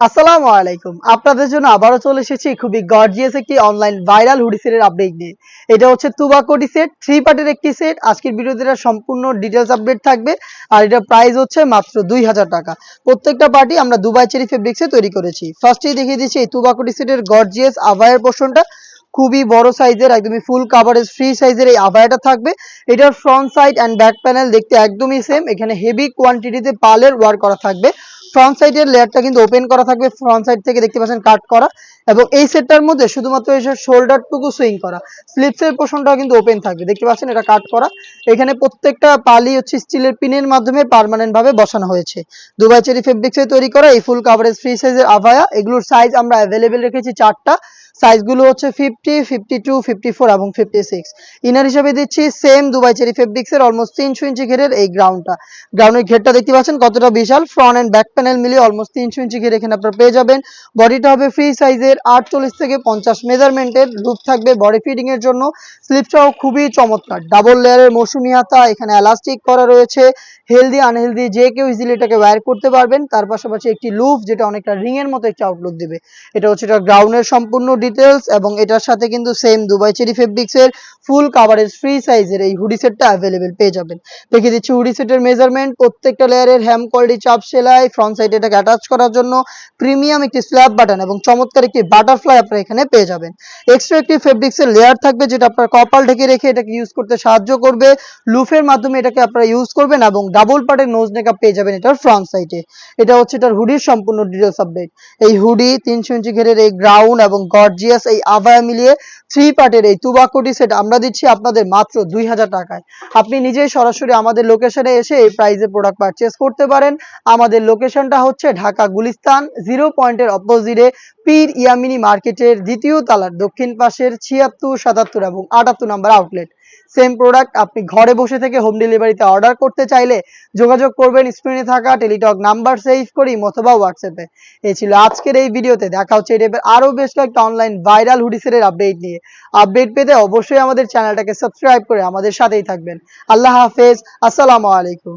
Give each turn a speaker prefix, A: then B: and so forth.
A: আসসালামু আলাইকুম। আপনাদের জন্য আবারও চলে এসেছি খুবই গর্জিয়াস একটি অনলাইন ভাইরাল হুডি সেটের আপডেট নিয়ে। এটা হচ্ছে তুবাকোটি সেট থ্রি পার্টের একটি সেট আজকের ভিডিওতে সম্পূর্ণ ডিটেলস আপডেট থাকবে। আর এটা প্রাইস হচ্ছে মাত্র দুই হাজার টাকা। প্রত্যেকটা পার্টি আমরা দুবাই চেরি ফেব্রিক্সে তৈরি করেছি। ফার্স্টেই দেখিয়ে দিচ্ছি এই তুবাকোটি সেটের গর্জিয়াস আভায়ের পোর্শনটা খুবই বড় সাইজের একদমই ফুল কাভারেজ ফ্রি সাইজের এই আভায়াটা থাকবে। এটার front side and back panel দেখতে একদমই সেম এখানে হেভি কোয়ান্টিটিতে পালের ওয়ার্ক করা থাকবে। ফ্রন্ট সাইডের লেয়ারটা কিন্তু ওপেন করা থাকবে ফ্রন্ট সাইড থেকে দেখতে পাচ্ছেন কাট করা এবং এই সেটটার মধ্যে শুধুমাত্র এসে শোল্ডারটুকু সুইং করা। স্লিপসের পোষণটাও কিন্তু ওপেন থাকবে, দেখতে পাচ্ছেন এটা কাট করা। এখানে প্রত্যেকটা পালি হচ্ছে স্টিলের পিনের মাধ্যমে পার্মানেন্ট ভাবে বসানো হয়েছে। দুবাই চেরি ফেব্রিক্সে তৈরি করা, এই ফুল কাভারেজ ফ্রি সাইজের আভায়া, এগুলোর সাইজ আমরা অ্যাভেলেবেল রেখেছি চারটা। সাইজগুলো হচ্ছে fifty fifty two fifty four এবং ফিফটি সিক্স ইনার হিসাবে দিচ্ছি সেম দুবাই চেরি ফেব্রিক্সের অলমোস্ট তিনশো ইঞ্চি ঘেরের এই গ্রাউন্ডটা গ্রাউন্ডের ঘেরটা দেখতে পাচ্ছেন কতটা বিশাল। ফ্রন্ট অ্যান্ড ব্যাক প্যানেল মিলিয়ে অলমোস্ট তিনশো ইঞ্চি ঘের এখানে আপনারা পেয়ে যাবেন। বডিটা হবে ফ্রি সাইজের আটচল্লিশ থেকে পঞ্চাশ মেজারমেন্টের লুপ থাকবে বডি ফিটিং এর জন্য। স্লিপটাও খুবই চমৎকার। ডাবল লেয়ারের মৌসুমি হাতা এখানে এলাস্টিক করা রয়েছে। হেলদি আনহেলদি যে কেউ ইজিলি এটাকে ওয়্যার করতে পারবেন। তার পাশাপাশি একটি লুপ যেটা অনেকটা রিং এর মতো একটি আউটলুক দেবে। এটা হচ্ছে এটা গ্রাউন্ডের সম্পূর্ণ ডিটেলস এবং এটার সাথে কিন্তু সেম দুবাই চেরি ফেব্রিক্স এর ফুল কাভারেজ ফ্রি সাইজের এই হুডি সেটটা অ্যাভেলেবেল পেয়ে যাবেন। দেখিয়ে দিচ্ছি হুডি সেটের মেজারমেন্ট প্রত্যেকটা লেয়ারের হ্যাম কোয়ালিটি চাপ সেলাই ফ্রন্ট সাইডে এটাকে অ্যাটাচ করার জন্য প্রিমিয়াম একটি স্ল্যাব বাটন এবং চমৎকার একটি বাটারফ্লাই আপনারা এখানে পেয়ে যাবেন। এক্সট্রা একটি ফেব্রিক্স এর লেয়ার থাকবে যেটা আপনার কপাল ঢেকে রেখে এটাকে ইউজ করতে সাহায্য করবে। লুফের মাধ্যমে এটাকে আপনারা ইউজ করবেন এবং ডাবল পার্টের নোজ নেকআপ পেয়ে যাবেন এটার ফ্রন্ট সাইডে এটা হচ্ছে এটার হুডির সম্পূর্ণ ডিটেলস আপডেট এই হুডি তিনশো ইঞ্চি ঘেরের এই গ্রাউন্ড এবং গর্জিয়াস এই আভায়া মিলিয়ে থ্রি পার্টের এই তুবাকুটি সেট আমরা দিচ্ছি আপনাদের মাত্র দুই হাজার টাকায়। আপনি নিজেই সরাসরি আমাদের লোকেশনে এসে এই প্রাইজে প্রোডাক্ট পারচেস করতে পারেন। আমাদের লোকেশনটা হচ্ছে ঢাকা গুলিস্তান জিরো পয়েন্টের অপোজিটে পীর ইয়ামিনি মার্কেটের দ্বিতীয় তালার দক্ষিণ পাশের ছিয়াত্তর, সাতাত্তর এবং আটাত্তর নাম্বার আউটলেট সেম প্রোডাক্ট আপনি ঘরে বসে থেকে হোম ডেলিভারিতে অর্ডার করতে চাইলে যোগাযোগ করবেন স্ক্রিনে থাকা টেলিটক নাম্বার সেভ করি অথবা হোয়াটসঅ্যাপে এই ছিল আজকের এই ভিডিওতে, দেখা হচ্ছে এই আরও বেশ কয়েকটা অনলাইন ভাইরাল হুডিসের আপডেট নিয়ে। আপডেট পেতে অবশ্যই আমাদের চ্যানেলটাকে সাবস্ক্রাইব করে আমাদের সাথেই থাকবেন। আল্লাহ হাফেজ, আসসালামু আলাইকুম।